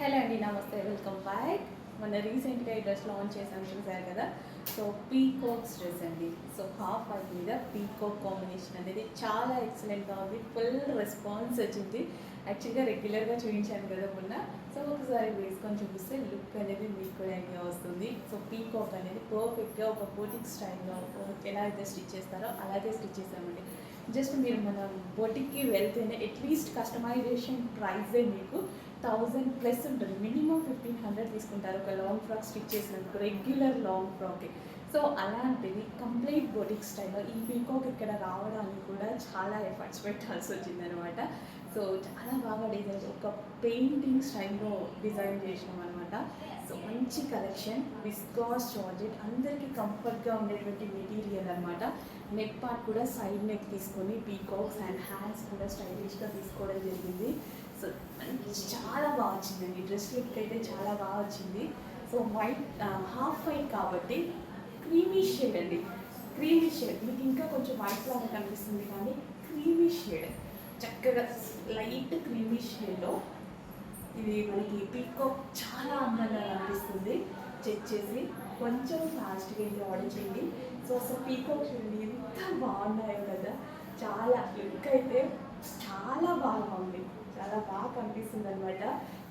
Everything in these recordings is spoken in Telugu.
హలో అండి నమస్తే వెల్కమ్ బ్యాక్. మొన్న రీసెంట్గా ఈ డ్రెస్ లాంచ్ చేశాను చూసారు కదా? సో పీకోక్స్ డ్రెస్ అండి. సో హాఫ్ వైట్ మీద పీకోక్ కాంబినేషన్ అనేది చాలా ఎక్సలెంట్గా ఉంది. ఫుల్ రెస్పాన్స్ వచ్చింది. యాక్చువల్గా రెగ్యులర్గా చూపించాను కదా మొన్న. సో ఒకసారి వేసుకొని చూపిస్తే లుక్ అనేది మీకు కూడా ఐడియా వస్తుంది. సో పీకాక్ అనేది పర్ఫెక్ట్గా ఒక బోటిక్ స్టైల్లో ఎలా అయితే స్టిచ్ చేస్తారో అలాగే స్టిచ్ చేసామండి జస్ట్ మీరు మన బోటిక్కి వెళ్తేనే అట్లీస్ట్ కస్టమైజేషన్ ప్రైజే మీకు థౌజండ్ ప్లస్ ఉంటుంది. మినిమం ఫిఫ్టీన్ హండ్రెడ్ తీసుకుంటారు ఒక లాంగ్ ఫ్రాక్ స్టిచ్ చేసినందుకు. రెగ్యులర్ లాంగ్ ఫ్రాక్కి సో అలాంటిది కంప్లీట్ బొటిక్ స్టైల్లో ఈ పీకాక్ ఇక్కడ రావడానికి కూడా చాలా ఎఫర్ట్స్ పెట్టాల్సి వచ్చిందనమాట సో చాలా బాగా డిజైన్ ఒక పెయింటింగ్ స్టైల్లో డిజైన్ చేసినాం అనమాట సో మంచి కలెక్షన్ విస్కాస్ జార్జెట్ అందరికీ కంఫర్ట్గా ఉండేటువంటి మెటీరియల్ అనమాట నెక్ పార్ట్ కూడా సైడ్ నెక్ తీసుకొని పీకాక్స్ అండ్ హ్యాండ్స్ కూడా స్టైలిష్గా తీసుకోవడం జరిగింది. సో మంచి చాలా బాగా వచ్చిందండి. డ్రెస్ లుక్ అయితే చాలా బాగా వచ్చింది. సో వైట్ హాఫ్ వైట్ కాబట్టి క్రీమీ షేడ్ అండి. Creamy shade. మీకు ఇంకా కొంచెం వైట్ లాగా కనిపిస్తుంది కానీ క్రీమీ షేడ్. చక్కగా లైట్ క్రీమీ షేడ్లో ఇది మనకి పీకాక్ చాలా అందంగా కనిపిస్తుంది. చెక్ చేసి కొంచెం ఫాస్ట్గా ఇది ఆర్డర్ చేయండి. సో అసలు పీకాక్ చూడండి ఎంత బాగున్నాయో కదా. చాలా లుక్ అయితే చాలా బాగా ఉంది. చాలా బాగా కనిపిస్తుంది అనమాట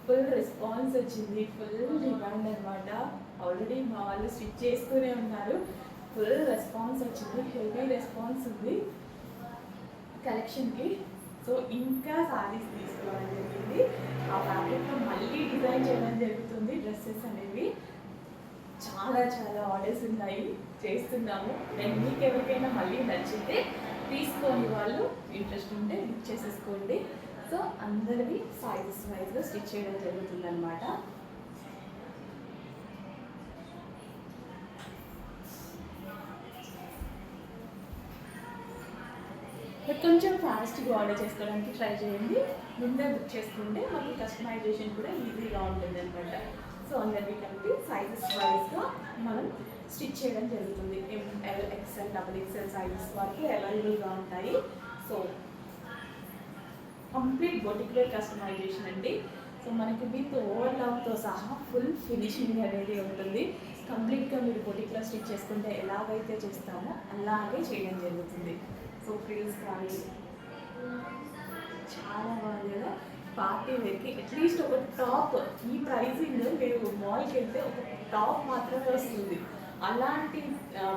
ఫుల్ రెస్పాన్స్ వచ్చింది. ఫుల్ డిమాండ్ అనమాట ఆల్రెడీ మా వాళ్ళు స్టిచ్ చేస్తూనే ఉన్నారు. ఫుల్ రెస్పాన్స్ వచ్చింది. హెవీ రెస్పాన్స్ ఉంది కలెక్షన్కి సో ఇంకా సారీస్ తీసుకోవడం జరిగింది. ఆ ఫ్యాబ్రిక్లో మళ్ళీ డిజైన్ చేయడం జరుగుతుంది. డ్రెస్సెస్ అనేవి చాలా చాలా ఆర్డర్స్ ఉన్నాయి. చేస్తున్నాము. నేను మీకు ఎవరికైనా మళ్ళీ నచ్చితే తీసుకోండి వాళ్ళు. ఇంట్రెస్ట్ ఉంటే బుక్ చేసేసుకోండి. సో అందరివి సైజెస్ వైజ్గా స్టిచ్ చేయడం జరుగుతుంది అనమాట కొంచెం ఫాస్ట్గా ఆర్డర్ చేసుకోవడానికి ట్రై చేయండి. ముందే బుక్ చేసుకుంటే మనకి కస్టమైజేషన్ కూడా ఈజీగా ఉంటుంది అనమాట సో అందరికీ కలిపి సైజెస్ వైజ్గా మనం స్టిచ్ చేయడం జరుగుతుంది. L XL double XL sizes వరకు అవైలబుల్గా ఉంటాయి. సో కంప్లీట్ బొటిక్ కస్టమైజేషన్ అండి. సో మనకి విత్ ఓవర్ లవ్తో సహా ఫుల్ ఫినిషింగ్ అనేది ఉంటుంది. కంప్లీట్గా మీరు బొటిక్లో స్టిచ్ చేసుకుంటే ఎలాగైతే చేస్తామో అలాగే చేయడం జరుగుతుంది. సో ఫ్రిల్స్ కానీ చాలా బాగుంది కదా? పార్టీ వేర్కి అట్లీస్ట్ ఒక టాప్ ఈ ప్రైజింగ్ మీరు మాల్కి వెళ్తే ఒక టాప్ మాత్రమే వస్తుంది. అలాంటి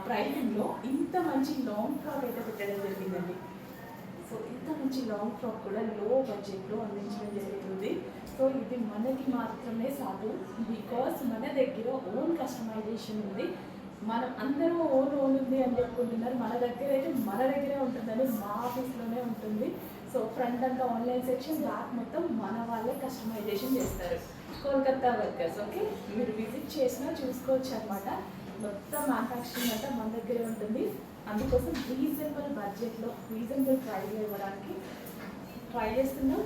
ప్రైజింగ్లో ఇంత మంచి లాంగ్ ఫ్రాక్ అయితే పెట్టడం జరిగిందండి. సో ఇంత మంచి లాంగ్ ఫ్రాక్ కూడా లో బడ్జెట్లో అందించడం జరుగుతుంది. సో ఇది మనకి మాత్రమే సాధు బికాస్ మన దగ్గర ఓన్ కస్టమైజేషన్ ఉంది. మనం అందరూ ఓన్ ఓన్ ఉంది అని చెప్పుకుంటున్నారు. మన దగ్గర అయితే మన దగ్గరే ఉంటుందని మా ఆఫీస్లోనే ఉంటుంది. సో ఫ్రంట్ అంతా ఆన్లైన్ సెక్షన్ బ్యాక్ మొత్తం మన వాళ్ళే కస్టమైజేషన్ చేస్తారు. Kolkata workers okay? మీరు విజిట్ చేసినా చూసుకోవచ్చు అనమాట మొత్తం మ్యానుఫ్యాక్చరింగ్ అంతా మన దగ్గరే ఉంటుంది. అందుకోసం రీజనబుల్ బడ్జెట్లో రీజనబుల్ ట్రై ఇవ్వడానికి ట్రై చేస్తున్నాం.